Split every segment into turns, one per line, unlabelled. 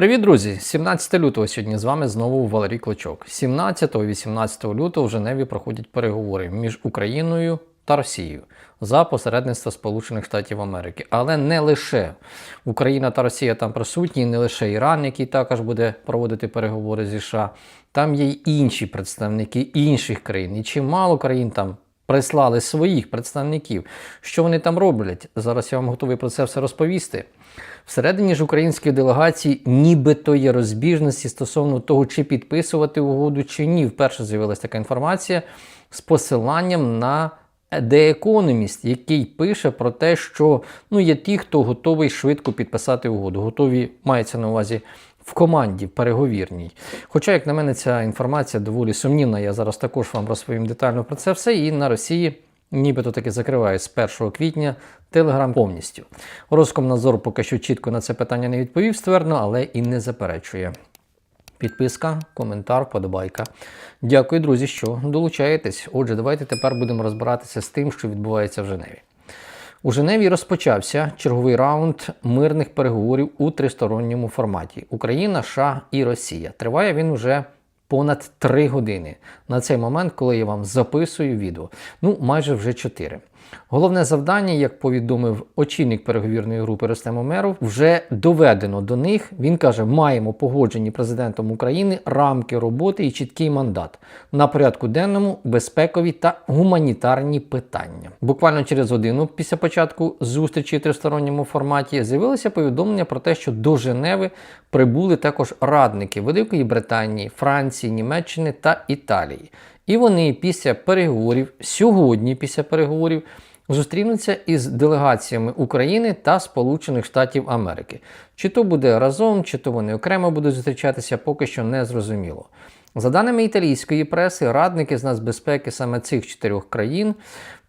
Привіт, друзі! 17 лютого сьогодні з вами знову Валерій Клочок. 17-18 лютого в Женеві проходять переговори між Україною та Росією за посередництво Сполучених Штатів Америки. Але не лише Україна та Росія там присутні, не лише Іран, який також буде проводити переговори зі США. Там є й інші представники інших країн. І чимало країн там прислали своїх представників. Що вони там роблять? Зараз я вам готовий про це все розповісти. Всередині ж української делегації нібито є розбіжності стосовно того, чи підписувати угоду, чи ні. Вперше з'явилася така інформація з посиланням на The Economist, який пише про те, що ну, є ті, хто готовий швидко підписати угоду. Готові мається на увазі в команді переговірній. Хоча, як на мене, ця інформація доволі сумнівна. Я зараз також вам розповім детально про це все. І на Росії нібито таки закривають з 1 квітня Телеграм повністю. Роскомнадзор поки що чітко на це питання не відповів ствердно, але і не заперечує. Підписка, коментар, вподобайка. Дякую, друзі, що долучаєтесь. Отже, давайте тепер будемо розбиратися з тим, що відбувається в Женеві. У Женеві розпочався черговий раунд мирних переговорів у тристоронньому форматі: Україна, США і Росія. Триває він уже понад 3 години на цей момент, коли я вам записую відео. Ну, майже вже 4. Головне завдання, як повідомив очільник переговірної групи Ростем Омеров, вже доведено до них. Він каже: маємо погоджені президентом України рамки роботи і чіткий мандат на порядку денному безпекові та гуманітарні питання. Буквально через годину після початку зустрічі в тристоронньому форматі з'явилося повідомлення про те, що до Женеви прибули також радники Великої Британії, Франції, Німеччини та Італії. І вони після переговорів, сьогодні, після переговорів, зустрінуться із делегаціями України та Сполучених Штатів Америки. Чи то буде разом, чи то вони окремо будуть зустрічатися, поки що не зрозуміло. За даними італійської преси, радники з нацбезпеки саме цих чотирьох країн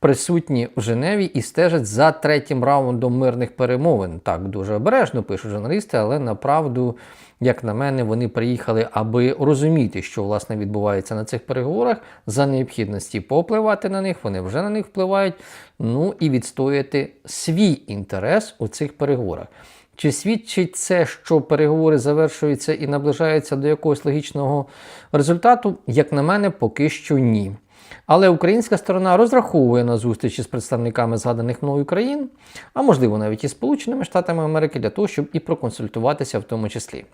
присутні в Женеві і стежать за третім раундом мирних перемовин. Так дуже обережно пишуть журналісти, але направду, як на мене, вони приїхали, аби розуміти, що власне відбувається на цих переговорах, за необхідності попливати на них, вони вже на них впливають. Ну і відстояти свій інтерес у цих переговорах. Чи свідчить це, що переговори завершуються і наближаються до якогось логічного результату? Як на мене, поки що ні. Але українська сторона розраховує на зустрічі з представниками згаданих мною країн, а можливо навіть і Сполученими Штатами Америки для того, щоб і проконсультуватися в тому числі.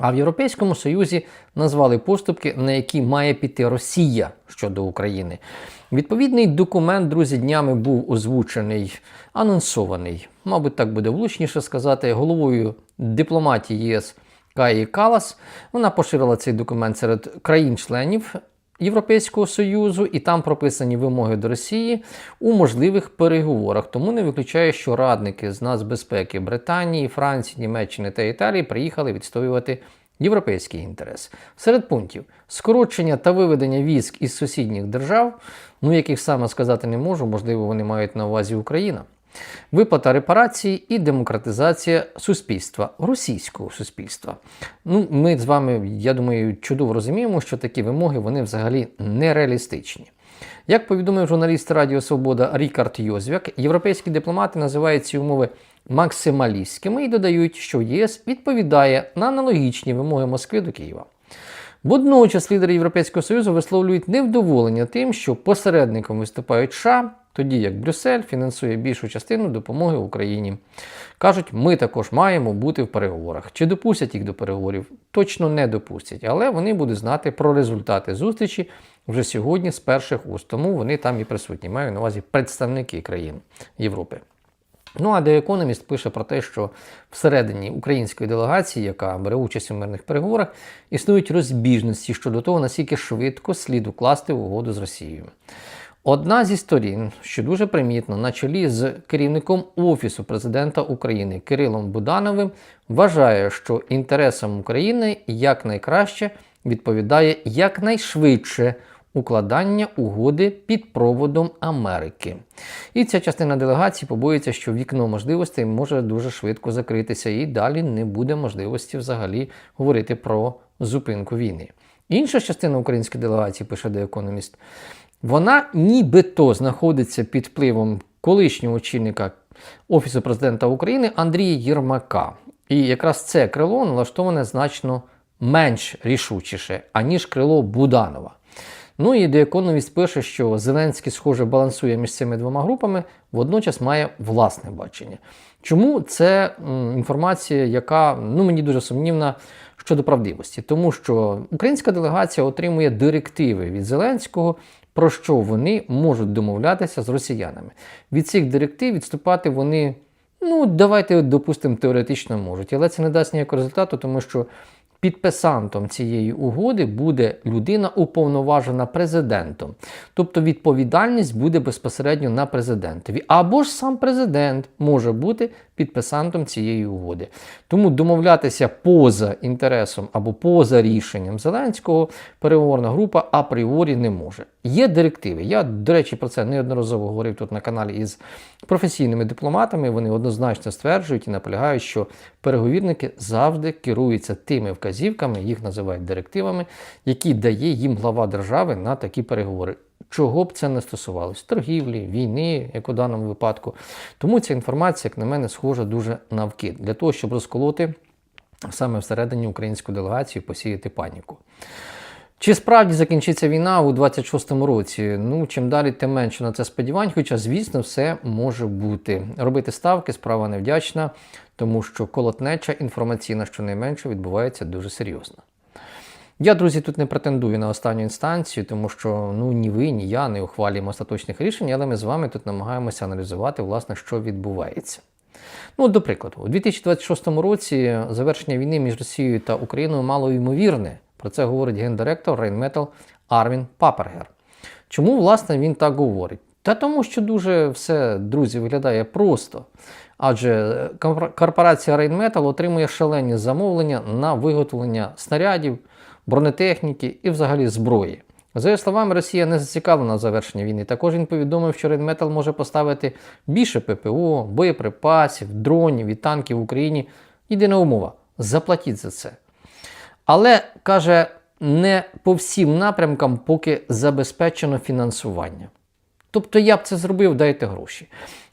А в Європейському Союзі назвали поступки, на які має піти Росія щодо України. Відповідний документ, друзі, днями був озвучений, анонсований, мабуть, так буде влучніше сказати, головою дипломатії ЄС Каї Калас. Вона поширила цей документ серед країн-членів Європейського Союзу, і там прописані вимоги до Росії у можливих переговорах. Тому не виключає, що радники з нацбезпеки Британії, Франції, Німеччини та Італії приїхали відстоювати європейський інтерес. Серед пунктів скорочення та виведення військ із сусідніх держав, ну яких саме сказати не можу, можливо, вони мають на увазі Україна. Виплата репарації і демократизація суспільства, російського суспільства. Ну, Ми з вами, я думаю, чудово розуміємо, що такі вимоги вони взагалі нереалістичні. Як повідомив журналіст Радіо Свобода Рікард Йозвяк, європейські дипломати називають ці умови максималістськими і додають, що ЄС відповідає на аналогічні вимоги Москви до Києва. Водночас лідери Європейського Союзу висловлюють невдоволення тим, що посередником виступають США, тоді як Брюссель фінансує більшу частину допомоги Україні. Кажуть, ми також маємо бути в переговорах. Чи допустять їх до переговорів? Точно не допустять, але вони будуть знати про результати зустрічі вже сьогодні з перших уст. Тому вони там і присутні. Маю на увазі представники країн Європи. Ну а The Economist пише про те, що всередині української делегації, яка бере участь у мирних переговорах, існують розбіжності щодо того, наскільки швидко слід укласти угоду з Росією. Одна зі сторін, що дуже примітно, на чолі з керівником Офісу президента України Кирилом Будановим, вважає, що інтересам України якнайкраще відповідає якнайшвидше укладання угоди під проводом Америки. І ця частина делегації побоїться, що вікно можливостей може дуже швидко закритися, і далі не буде можливості взагалі говорити про зупинку війни. Інша частина української делегації, пише The Economist, вона нібито знаходиться під впливом колишнього очільника Офісу президента України Андрія Єрмака. І якраз це крило налаштоване значно менш рішучіше, аніж крило Буданова. Ну і The пише, що Зеленський, схоже, балансує між цими двома групами, водночас має власне бачення. Чому це інформація, яка ну, мені дуже сумнівна щодо правдивості? Тому що українська делегація отримує директиви від Зеленського, про що вони можуть домовлятися з росіянами. Від цих директив відступати вони, ну, давайте допустимо, теоретично можуть, але це не дасть ніякого результату, тому що підписантом цієї угоди буде людина, уповноважена президентом. Тобто відповідальність буде безпосередньо на президентові. Або ж сам президент може бути підписантом цієї угоди. Тому домовлятися поза інтересом або поза рішенням Зеленського переговорна група апріорі не може. Є директиви. Я, до речі, про це неодноразово говорив тут на каналі із професійними дипломатами. Вони однозначно стверджують і наполягають, що переговірники завжди керуються тими вказівками, їх називають директивами, які дає їм глава держави на такі переговори. Чого б це не стосувалось? Торгівлі, війни, як у даному випадку. Тому ця інформація, як на мене, схожа дуже на вкид для того, щоб розколоти саме всередині українську делегацію, посіяти паніку. Чи справді закінчиться війна у 26-му році? Ну, чим далі, тим менше на це сподівань. Хоча, звісно, все може бути. Робити ставки справа невдячна, тому що колотнеча інформаційна, щонайменше, відбувається дуже серйозно. Я, друзі, тут не претендую на останню інстанцію, тому що ну ні ви, ні я не ухвалюємо остаточних рішень, але ми з вами тут намагаємося аналізувати, власне, що відбувається. Ну, до прикладу, у 2026 році завершення війни між Росією та Україною мало ймовірне. Про це говорить гендиректор Rheinmetall Арвін Папергер. Чому, власне, він так говорить? Та тому, що дуже все, друзі, виглядає просто. Адже корпорація Rheinmetall отримує шалені замовлення на виготовлення снарядів, бронетехніки і взагалі зброї. За його словами, Росія не зацікавлена в завершенні війни. Також він повідомив, що Rheinmetall може поставити більше ППО, боєприпасів, дронів і танків в Україні. Єдина умова заплатіть за це. Але каже, не по всім напрямкам, поки забезпечено фінансування. Тобто я б це зробив, дайте гроші.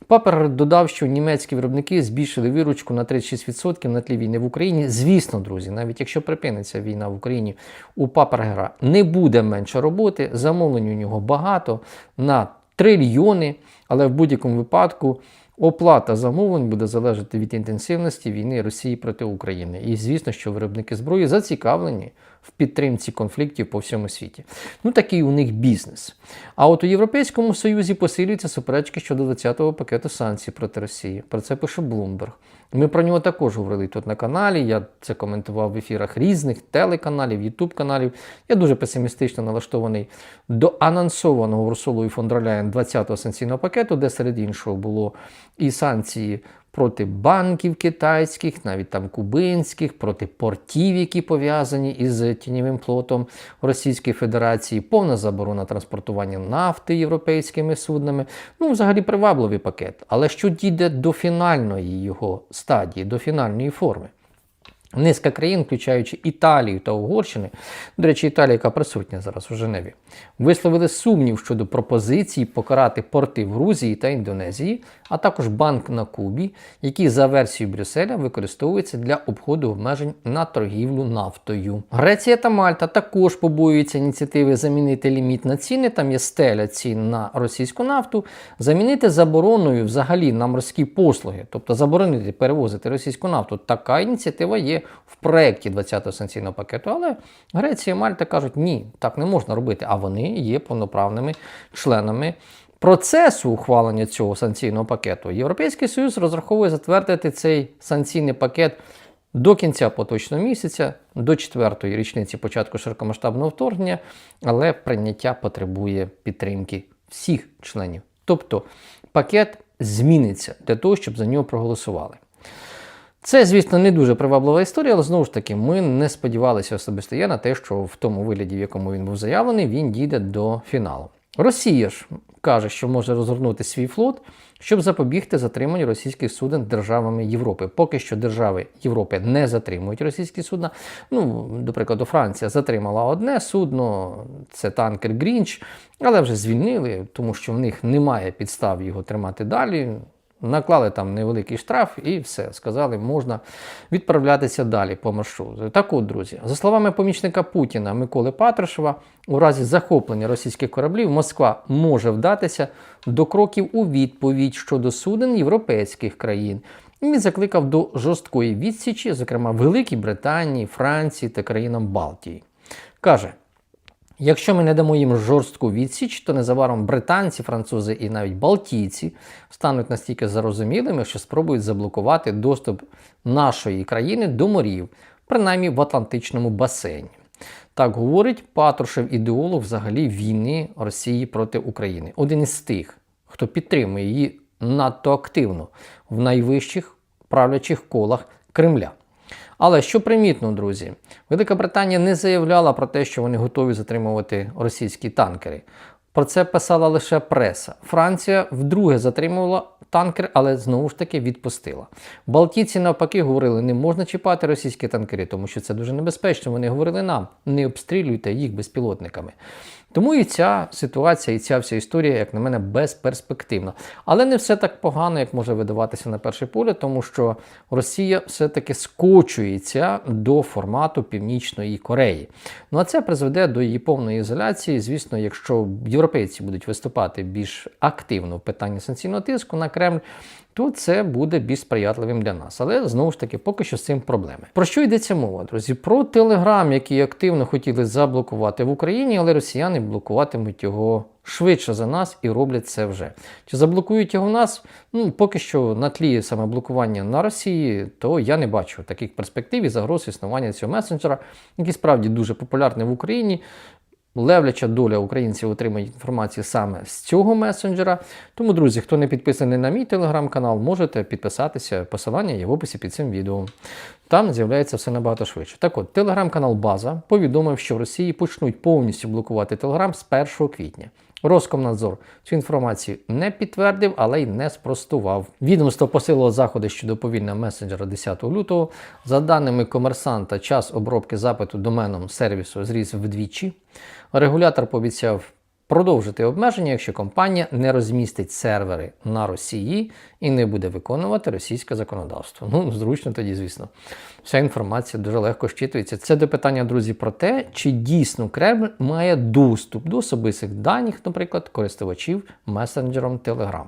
Папер додав, що німецькі виробники збільшили виручку на 36% на тлі війни в Україні. Звісно, друзі, навіть якщо припиниться війна в Україні, у Папергера не буде менше роботи, замовлень у нього багато на трильйони, але в будь-якому випадку. Оплата замовлень буде залежати від інтенсивності війни Росії проти України. І звісно, що виробники зброї зацікавлені в підтримці конфліктів по всьому світі. Ну такий у них бізнес. А от у Європейському Союзі посилюються суперечки щодо 20-го пакету санкцій проти Росії. Про це пише Bloomberg. Ми про нього також говорили тут на каналі. Я це коментував в ефірах різних телеканалів, ютуб каналів. Я дуже песимістично налаштований до анонсованого Урсулою фон дер Ляєн 20-го санкційного пакету, де серед іншого було і санкції проти банків китайських, навіть там кубинських, проти портів, які пов'язані із тіньовим флотом Російської Федерації, повна заборона транспортування нафти європейськими суднами. Ну, взагалі привабливий пакет. Але що дійде до фінальної його стадії, до фінальної форми? Низка країн, включаючи Італію та Угорщини, до речі, Італія, яка присутня зараз у Женеві, висловили сумнів щодо пропозиції покарати порти в Грузії та Індонезії, а також банк на Кубі, які за версією Брюсселя використовуються для обходу обмежень на торгівлю нафтою. Греція та Мальта також побоюються ініціативи замінити ліміт на ціни, там є стеля цін на російську нафту, замінити забороною взагалі на морські послуги, тобто заборонити перевозити російську нафту. Така ініціатива є в проєкті 20-го санкційного пакету. Але Греція і Мальта кажуть, ні, так не можна робити. А вони є повноправними членами процесу ухвалення цього санкційного пакету. Європейський Союз розраховує затвердити цей санкційний пакет. До кінця поточного місяця, до четвертої річниці початку широкомасштабного вторгнення, але прийняття потребує підтримки всіх членів. Тобто пакет зміниться для того, щоб за нього проголосували. Це, звісно, не дуже приваблива історія, але знову ж таки, ми не сподівалися особисто я на те, що в тому вигляді, в якому він був заявлений, він дійде до фіналу. Росія ж каже, що може розгорнути свій флот, щоб запобігти затриманню російських суден державами Європи. Поки що держави Європи не затримують російські судна. Ну, до прикладу, Франція затримала одне судно, це танкер Грінч, але вже звільнили, тому що в них немає підстав його тримати далі. Наклали там невеликий штраф і все. Сказали, можна відправлятися далі по маршруту. Так от, друзі, за словами помічника Путіна Миколи Патрушева, у разі захоплення російських кораблів Москва може вдатися до кроків у відповідь щодо суден європейських країн. Він закликав до жорсткої відсічі, зокрема Великій Британії, Франції та країнам Балтії. Каже. Якщо ми не дамо їм жорстку відсіч, то незабаром британці, французи і навіть балтійці стануть настільки зарозумілими, що спробують заблокувати доступ нашої країни до морів, принаймні в Атлантичному басейні. Так говорить Патрушев, ідеолог взагалі війни Росії проти України. Один із тих, хто підтримує її надто активно в найвищих правлячих колах Кремля. Але що примітно, друзі, Велика Британія не заявляла про те, що вони готові затримувати російські танкери. Про це писала лише преса. Франція вдруге затримувала танкер, але знову ж таки відпустила. Балтійці навпаки говорили, не можна чіпати російські танкери, тому що це дуже небезпечно. Вони говорили нам, не обстрілюйте їх безпілотниками. Тому і ця ситуація, і ця вся історія, як на мене, безперспективна. Але не все так погано, як може видаватися на перший погляд, тому що Росія все-таки скочується до формату Північної Кореї. Ну а це призведе до її повної ізоляції. Звісно, якщо європейці будуть виступати більш активно в питанні санкційного тиску на Кремль. То це буде більш сприятливим для нас. Але знову ж таки, поки що з цим проблеми. Про що йдеться мова, друзі? Про Телеграм, який активно хотіли заблокувати в Україні, але росіяни блокуватимуть його швидше за нас і роблять це вже. Чи заблокують його в нас? Ну, поки що на тлі саме блокування на Росії, то я не бачу таких перспектив і загроз існування цього месенджера, який справді дуже популярний в Україні. Левляча доля українців отримає інформацію саме з цього месенджера. Тому, друзі, хто не підписаний на мій телеграм-канал, можете підписатися. Посилання є в описі під цим відео. Там з'являється все набагато швидше. Так от, телеграм-канал База повідомив, що в Росії почнуть повністю блокувати Телеграм з 1 квітня. Роскомнадзор цю інформацію не підтвердив, але й не спростував. Відомство посилило заходи щодо повільного месенджера 10 лютого. За даними комерсанта, час обробки запиту доменом сервісу зріс вдвічі. Регулятор пообіцяв продовжити обмеження, якщо компанія не розмістить сервери на Росії і не буде виконувати російське законодавство. Ну, зручно тоді, звісно. Вся інформація дуже легко щитується. Це до питання, друзі, про те, чи дійсно Кремль має доступ до особистих даних, наприклад, користувачів месенджером Telegram.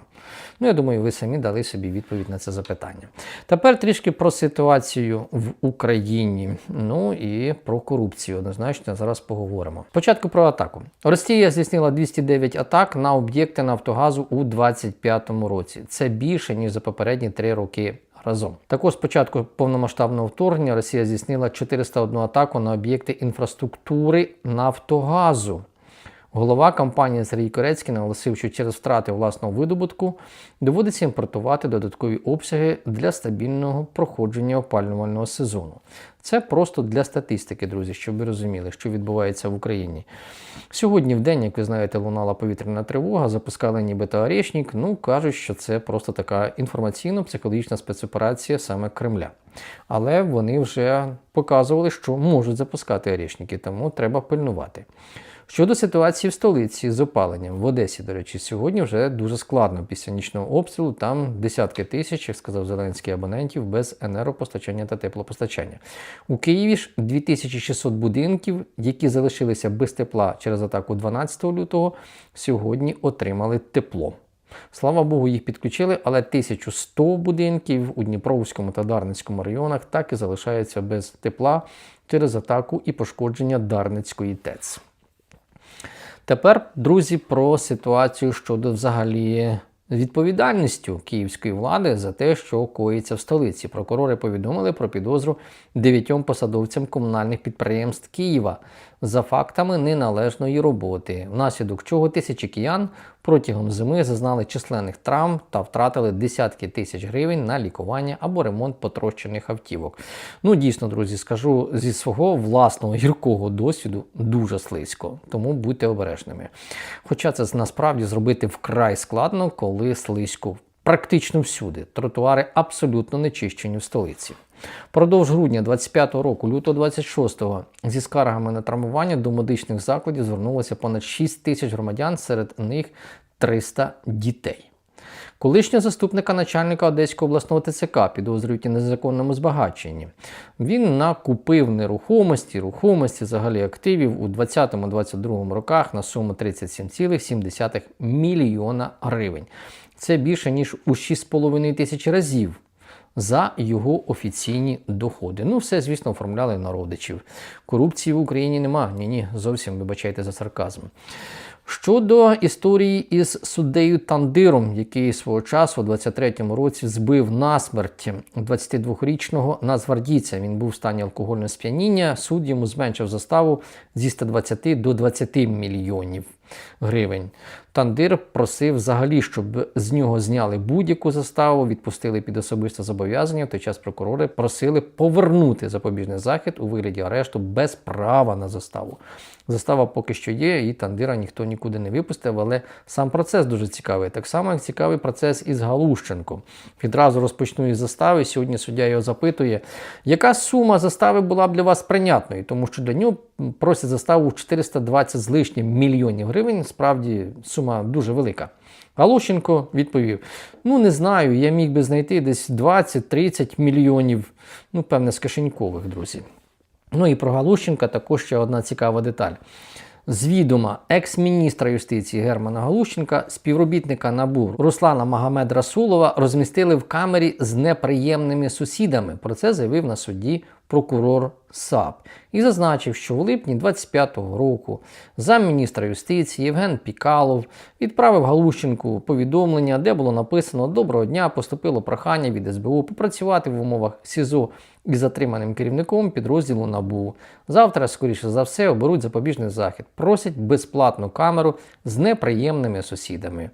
Ну, я думаю, ви самі дали собі відповідь на це запитання. Тепер трішки про ситуацію в Україні. Ну і про корупцію. Однозначно, зараз поговоримо. Спочатку про атаку. Росія здійснила 209 атак на об'єкти Нафтогазу у 2025 році. Це більше ніж за попередні три роки. Разом також з початку повномасштабного вторгнення Росія здійснила 401 атаку на об'єкти інфраструктури Нафтогазу. Голова компанії Сергій Корецький наголосив, що через втрати власного видобутку доводиться імпортувати додаткові обсяги для стабільного проходження опалювального сезону. Це просто для статистики, друзі, щоб ви розуміли, що відбувається в Україні. Сьогодні, в день, як ви знаєте, лунала повітряна тривога, запускали нібито Орешник. Ну кажуть, що це просто така інформаційно-психологічна спецоперація саме Кремля. Але вони вже показували, що можуть запускати Орешники, тому треба пильнувати. Щодо ситуації в столиці з опаленням в Одесі, до речі, сьогодні вже дуже складно після нічного обстрілу. Там десятки тисяч, як сказав Зеленський, абонентів без енергопостачання та теплопостачання. У Києві ж 2600 будинків, які залишилися без тепла через атаку 12 лютого, сьогодні отримали тепло. Слава Богу, їх підключили, але 1100 будинків у Дніпровському та Дарницькому районах так і залишаються без тепла через атаку і пошкодження Дарницької ТЕЦ. Тепер, друзі, про ситуацію щодо взагалі відповідальністю київської влади за те, що коїться в столиці. Прокурори повідомили про підозру дев'ятьом посадовцям комунальних підприємств Києва за фактами неналежної роботи, внаслідок чого тисячі киян протягом зими зазнали численних травм та втратили десятки тисяч гривень на лікування або ремонт потрощених автівок. Ну, дійсно, друзі, скажу зі свого власного гіркого досвіду дуже слизько, тому будьте обережними. Хоча це насправді зробити вкрай складно, коли слизько практично всюди. Тротуари абсолютно не чищені в столиці. Продовж грудня 25-го року, лютого 26-го, зі скаргами на травмування до медичних закладів звернулося понад 6 тисяч громадян, серед них 300 дітей. Колишнього заступника начальника Одеського обласного ТЦК підозрюють у незаконному збагаченні. Він накупив нерухомості, рухомості, взагалі активів у 2020-2022 роках на суму 37,7 мільйона гривень. Це більше ніж у 6,5 тисяч разів за його офіційні доходи. Ну, все, звісно, оформляли на родичів. Корупції в Україні нема. Ні, ні, зовсім вибачайте за сарказм. Щодо історії із суддею Тандиром, який свого часу у 23-му році збив насмерть 22-річного нацгвардійця. Він був в стані алкогольного сп'яніння. Суд йому зменшив заставу зі 120 до 20 мільйонів гривень. Тандир просив взагалі, щоб з нього зняли будь-яку заставу, відпустили під особисте зобов'язання. В той час прокурори просили повернути запобіжний захід у вигляді арешту без права на заставу. Застава поки що є, і Тандира ніхто нікуди не випустив, але сам процес дуже цікавий. Так само, як цікавий процес із Галущенко. Відразу розпочну із застави. Сьогодні суддя його запитує, яка сума застави була б для вас прийнятною, тому що для нього просять заставу 420 з лишнім мільйонів гривень. Справді сума дуже велика. Галущенко відповів: ну не знаю, я міг би знайти десь 20-30 мільйонів, ну, певне, з кишенькових, друзі. Ну і про Галущенка також ще одна цікава деталь. З відома екс-міністра юстиції Германа Галущенка, співробітника НАБУ Руслана Магомед Расулова розмістили в камері з неприємними сусідами. Про це заявив на суді прокурор САП і зазначив, що в липні 25-го року замміністра юстиції Євген Пікалов відправив Галущенку повідомлення, де було написано Доброго дня, поступило прохання від СБУ попрацювати в умовах СІЗО із затриманим керівником підрозділу НАБУ. Завтра, скоріше за все, оберуть запобіжний захід. Просять безплатну камеру з неприємними сусідами.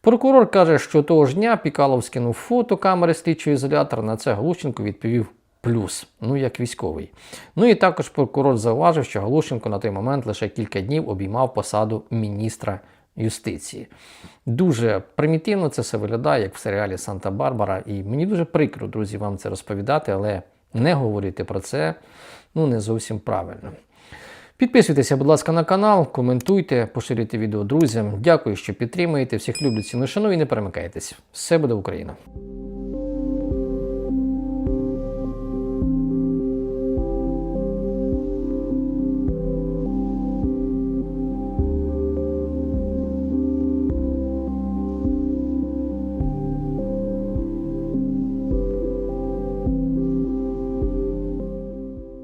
Прокурор каже, що того ж дня Пікалов скинув фото камери слідчого ізолятора. На це Галущенко відповів плюс, ну як військовий. Ну і також прокурор зауважив, що Галущенко на той момент лише кілька днів обіймав посаду міністра юстиції. Дуже примітивно це все виглядає, як в серіалі Санта-Барбара. І мені дуже прикро, друзі, вам це розповідати, але не говорити про це ну не зовсім правильно. Підписуйтеся, будь ласка, на канал, коментуйте, поширюйте відео друзям. Дякую, що підтримуєте. Всіх люблю, ціну шаную і не перемикайтесь. Все буде Україна!